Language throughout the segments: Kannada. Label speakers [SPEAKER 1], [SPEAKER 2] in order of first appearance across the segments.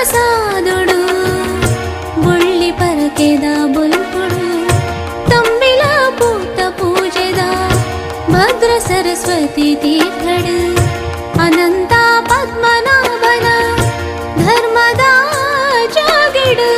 [SPEAKER 1] ಪ್ರಸಾದುಡು ಬುಳ್ಳಿ ಪರಕೆದ ಬುಲ್ಪುಡು ತಂಬಿಲ ಪೂತ ಪೂಜೆದ ಭದ್ರ ಸರಸ್ವತಿ ತೀರ್ಥಡು ಅನಂತ ಪದ್ಮನಾಭನ ಧರ್ಮದ ಜಾಗಿಡು.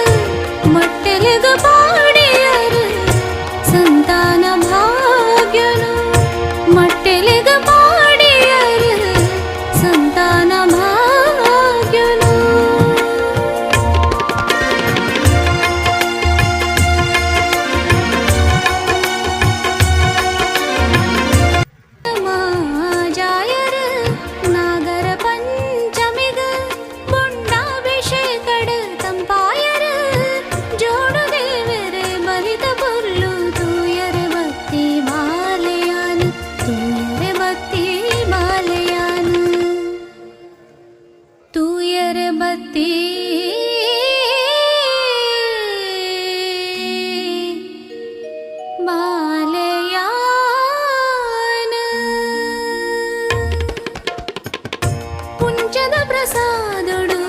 [SPEAKER 1] వరప్రసాదుడు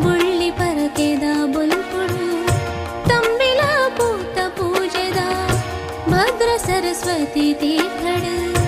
[SPEAKER 1] బుళ్ళి పరకేద బుల్పుడు. తంబిలా పూత పూజదా. భద్ర సరస్వతి తీర్థడు.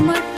[SPEAKER 1] मट